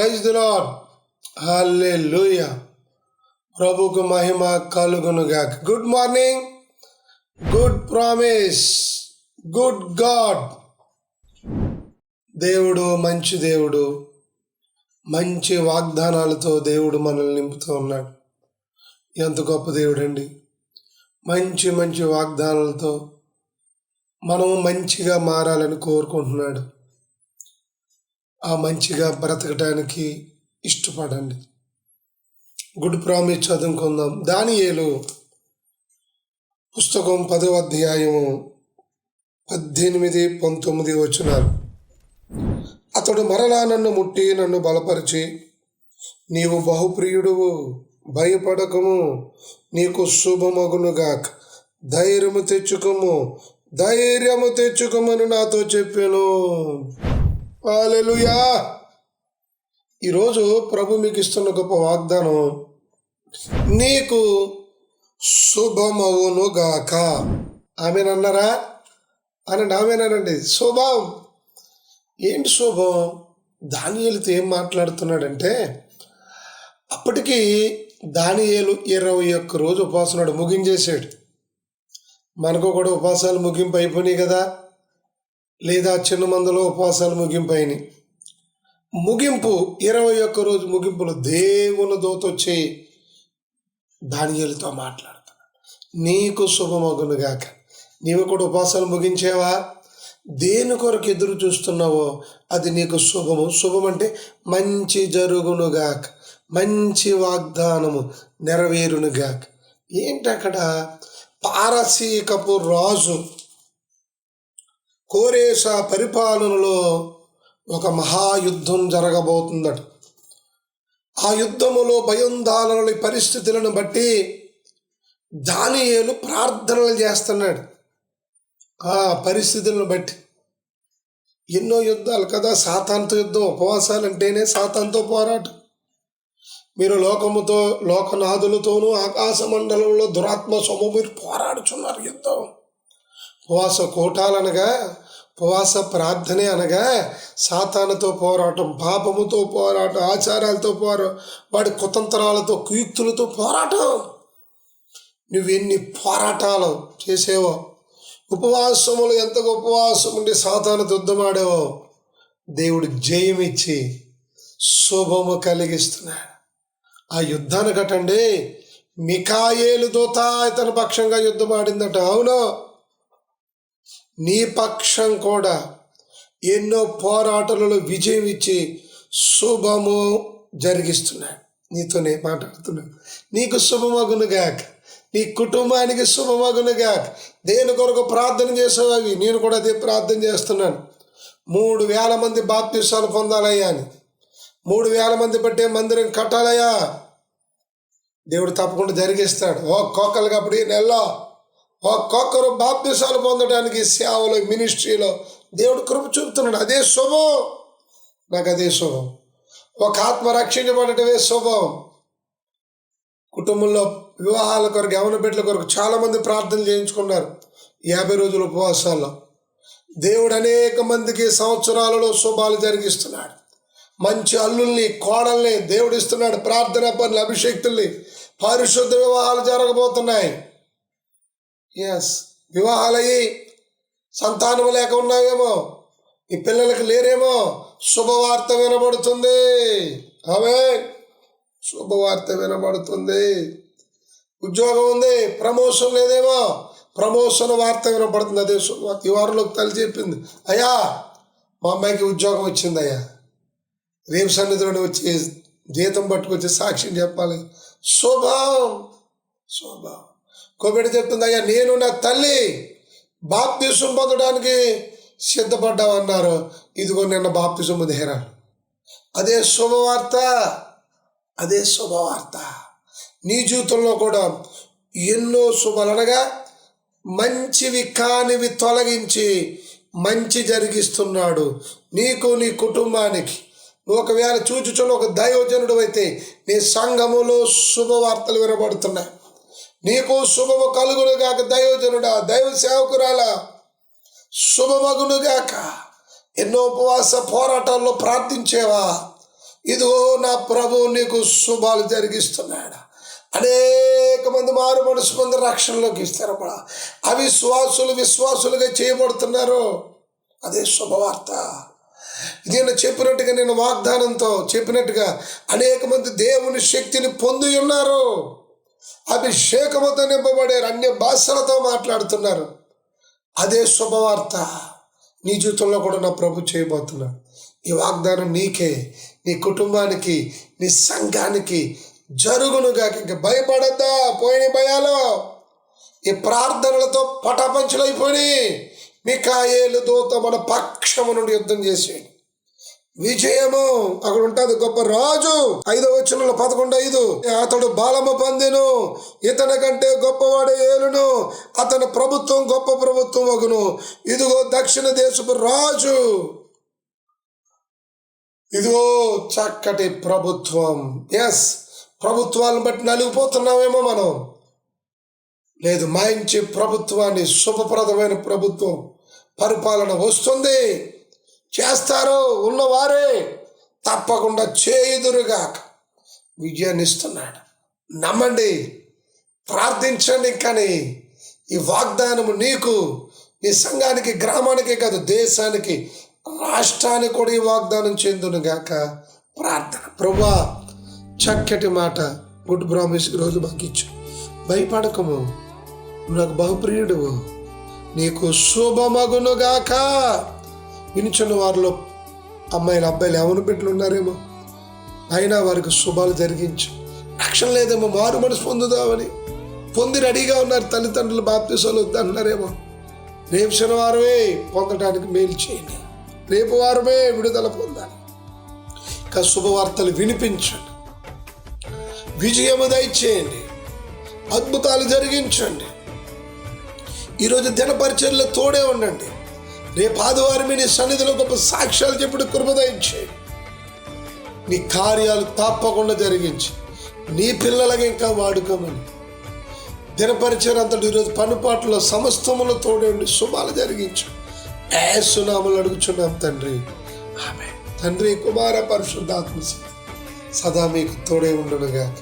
Praise the lord హల్లే లూయ ప్రభుకు మహిమ కలుగునుగా good morning good promise good God దేవుడు మంచి దేవుడు మంచి వాగ్దానాలతో దేవుడు మనల్ని నింపుతూ ఉన్నాడు. ఎంత గొప్ప దేవుడు అండి మంచి మంచి వాగ్దానాలతో మనం మంచిగా మారాలని కోరుకుంటున్నాడు. ఆ మంచిగా బ్రతకడానికి ఇష్టపడండి. గుడ్ ప్రామిస్ చదువుకుందాం. దానియేలు పుస్తకం పదో అధ్యాయము పద్దెనిమిది పంతొమ్మిది వచ్చినారు అతడు మరలా నన్ను ముట్టి నన్ను బలపరిచి నీవు బహుప్రియుడువు భయపడకము నీకు శుభమగునుగాక ధైర్యము తెచ్చుకోము ధైర్యము తెచ్చుకోమని నాతో చెప్పాను. హల్లెలూయా. ఈరోజు ప్రభు మీకు ఇస్తున్న గొప్ప వాగ్దానం నీకు శుభమవును గాక. ఆమెనన్నారా? అనండి ఆమెనానండి. శుభం. ఏంటి శుభం? దానియేలుతో ఏం మాట్లాడుతున్నాడంటే అప్పటికి దానియేలు ఇరవై ఒక్క రోజు ఉపాసనాడు ముగించేశాడు. మనకు కూడా ఉపాసాలు ముగింపు అయిపోయినాయి కదా. లేదా చిన్న మందులో ఉపవాసాలు ముగింపు అయినాయి ముగింపు ఇరవై ఒక్క రోజు ముగింపులో దేవుని దోతొచ్చి దానియలతో మాట్లాడుతున్నాడు. నీకు శుభమగునుగాక నీవు కూడా ఉపవాసాలు ముగించేవా? దేని కొరకు ఎదురు చూస్తున్నావో అది నీకు శుభము. శుభం అంటే మంచి జరుగునుగాక మంచి వాగ్దానము నెరవేరునుగాక ఏంటి అక్కడ పారసీకపు రాజు కోరేస పరిపాలనలో ఒక మహాయుద్ధం జరగబోతుందట. ఆ యుద్ధములో భయోందాలన పరిస్థితులను బట్టి దానియేలు ప్రార్థనలు చేస్తున్నాడు. ఆ పరిస్థితులను బట్టి. ఎన్నో యుద్ధాలు కదా సాతాంత యుద్ధం ఉపవాసాలు అంటేనే సాతాంతో పోరాటం. మీరు లోకముతో లోకనాథులతోనూ ఆకాశ మండలంలో దురాత్మ సొమ్ము మీరు పోరాడుచున్నారు యుద్ధం. ఉపవాస కోటాలనగా ఉపవాస ప్రార్థనే అనగా సాతానతో పోరాటం పాపముతో పోరాటం ఆచారాలతో పోరాటం వాడి కుతంత్రాలతో కుయుక్తులతో పోరాటం. నువ్వెన్ని పోరాటాలు చేసేవో ఉపవాసములు ఎంత ఉపవాసం ఉండి సాతాను దుద్దమాడేవో దేవుడు జయమిచ్చి శుభము కలిగిస్తున్నాడు. ఆ యుద్ధాన్ని కట్టండి. మికాయేలు దూత ఇతని పక్షంగా యుద్ధం ఆడిందట అవును. నీ పక్షం కూడా ఎన్నో పోరాటాలలో విజయం ఇచ్చి శుభము జరిగిస్తున్నాడు. నీతోనే మాట్లాడుతున్నాడు. నీకు శుభమగునుగాక నీ కుటుంబానికి శుభమగునుగాక దేని కొరకు ప్రార్థన చేసేవి అవి. నేను కూడా అదే ప్రార్థన చేస్తున్నాను. మూడు వేల మంది బాప్తిసాలు పొందాలయ్యా అని. మూడు వేల మంది పట్టే మందిరం కట్టాలయ్యా. దేవుడు తప్పకుండా జరిగిస్తాడు. ఒక్కొక్కరికి కోకలు కాబట్టి నెల్లో ఒక్కొక్కరు బాప్తిసాలు పొందడానికి సేవలో మినిస్ట్రీలో దేవుడు కృప చూపుతున్నాడు. అదే శుభం. నాకు అదే శుభం. ఒక ఆత్మ రక్షించబడటమే శుభం. కుటుంబంలో వివాహాల కొరకు యవన బిడ్డల కొరకు చాలామంది ప్రార్థన చేయించుకున్నారు. యాభై రోజుల ఉపవాసాల్లో. దేవుడు అనేక మందికి సంవత్సరాలలో శుభాలు జరిగిస్తున్నాడు. మంచి అల్లుల్ని కోడల్ని దేవుడు ఇస్తున్నాడు. ప్రార్థన పనులు అభిషక్తుల్ని పరిశుద్ధ వివాహాలు జరగబోతున్నాయి. ఎస్ వివాహాలయ్యి సంతానం లేక ఉన్నావేమో? ఈ పిల్లలకు లేరేమో? శుభవార్త వినబడుతుంది. ఆమె శుభవార్త వినబడుతుంది. ఉద్యోగం ఉంది ప్రమోషన్ లేదేమో? ప్రమోషన్ వార్త వినపడుతుంది అదే శుభవార్త ఈ వారంలోకి తల్లి చెప్పింది అయ్యా మా అమ్మాయికి ఉద్యోగం వచ్చింది అయ్యా రేపు సన్నిధిలోనే వచ్చి జీతం పట్టుకొచ్చి సాక్ష్యం చెప్పాలి. శుభం. శుభం. కోబిడ చెప్తుంది అయ్యా నేను నా తల్లి బాప్తీసం పొందడానికి సిద్ధపడ్డామన్నారు ఇదిగో నిన్న బాప్తీసం పొందేరాను అదే శుభవార్త అదే శుభవార్త. నీ జీవితంలో కూడా ఎన్నో శుభలనగా అనగా మంచివి కానివి తొలగించి మంచి జరిగిస్తున్నాడు. నీకు నీ కుటుంబానికి నువ్వు ఒకవేళ చూచుచున్న ఒక దైవజనుడు అయితే నీ సంఘములో శుభవార్తలు వినబడుతున్నాయి. నీకు శుభము కలుగునుగాక దైవజనుడా దైవ సేవకురాలా. శుభమగునుగాక ఎన్నో ఉపవాస పోరాటాల్లో ప్రార్థించేవా. ఇదిగో నా ప్రభు నీకు శుభాలు జరిగిస్తున్నాడు. అనేక మంది మారు మనసు మంది రక్షణలోకి స్థిరపడ అవిశ్వాసులు విశ్వాసులుగా చేయబడుతున్నారు. అదే శుభవార్త. నేను చెప్పినట్టుగా నేను వాగ్దానంతో చెప్పినట్టుగా అనేక మంది దేవుని శక్తిని పొంది ఉన్నారు. అభిషేకముతో నింపబడారు అన్య భాషలతో మాట్లాడుతున్నారు. అదే శుభవార్త. నీ జీవితంలో కూడా నా ప్రభు చేయబోతున్నాడు. ఈ వాగ్దానం నీకే నీ కుటుంబానికి నీ సంఘానికి జరుగునుగా. ఇంక భయపడద్దా పోయిన భయాలు. ఈ ప్రార్థనలతో పటాపంచులైపోయి మీ కాయేలు దూత మన పక్షము నుండి యుద్ధం చేసేయండి. విజయము. అక్కడ ఉంటుంది గొప్ప రాజు. ఐదో వచనంలో పదకొండు ఐదు అతడు బాలము పొందెను. ఇతని కంటే గొప్పవాడే ఏలును. అతని ప్రభుత్వం గొప్ప ప్రభుత్వం ఒకను ఇదిగో దక్షిణ దేశపు రాజు. ఇదిగో చక్కటి ప్రభుత్వం. ఎస్ ప్రభుత్వాలను బట్టి నలిగిపోతున్నామేమో మనం. లేదు మంచి ప్రభుత్వాన్ని శుభప్రదమైన ప్రభుత్వం పరిపాలన వస్తుంది. చేస్తారు ఉన్నవారే తప్పకుండా చేయుదురుగాక. విజయాన్ని ఇస్తున్నాడు నమ్మండి ప్రార్థించండి కానీ ఈ వాగ్దానము నీకు నీ సంఘానికి గ్రామానికే కాదు దేశానికి రాష్ట్రానికి కూడా ఈ వాగ్దానం చెందునుగాక ప్రార్థన. ప్రభా చక్కటి మాట గుడ్ ప్రామిస్ రోజు మాకు ఇచ్చు భయపడకము. నాకు బహుప్రియుడు నీకు శుభమగునుగాక. వినిచున్న వారిలో అమ్మాయిలు అబ్బాయిలు ఎవరు బిడ్డలు ఉన్నారేమో? అయినా వారికి శుభాలు జరిగించు. రక్షణ లేదేమో మారు మనసు పొందుదామని. పొంది రెడీగా ఉన్నారు తల్లిదండ్రులు బాప్తిసాలు వద్దన్నారేమో రేపు శనివారమే పొందడానికి మేలు చేయండి. రేపు వారమే విడుదల పొందాలి. ఇంకా శుభవార్తలు వినిపించండి. విజయము దయచేయండి. అద్భుతాలు జరిగించండి. ఈరోజు దినపరిచర్లో తోడే ఉండండి. రేపు ఆదివారం నీ సన్నిధిలో గొప్ప సాక్ష్యాలు చెప్పుడు కృపదించి నీ కార్యాలు తప్పకుండా జరిగించి. నీ పిల్లలకి ఇంకా వాడుకోమని. దినపరిచయం అంతటి ఈరోజు పనుపాట్లో సమస్తములో తోడేండి శుభాలు జరిగించు. ఏసునామలు అడుగుచున్నాం తండ్రి. ఆమె తండ్రి కుమార పరిశుద్ధాత్మ సదా మీకు తోడే ఉండునుగాక.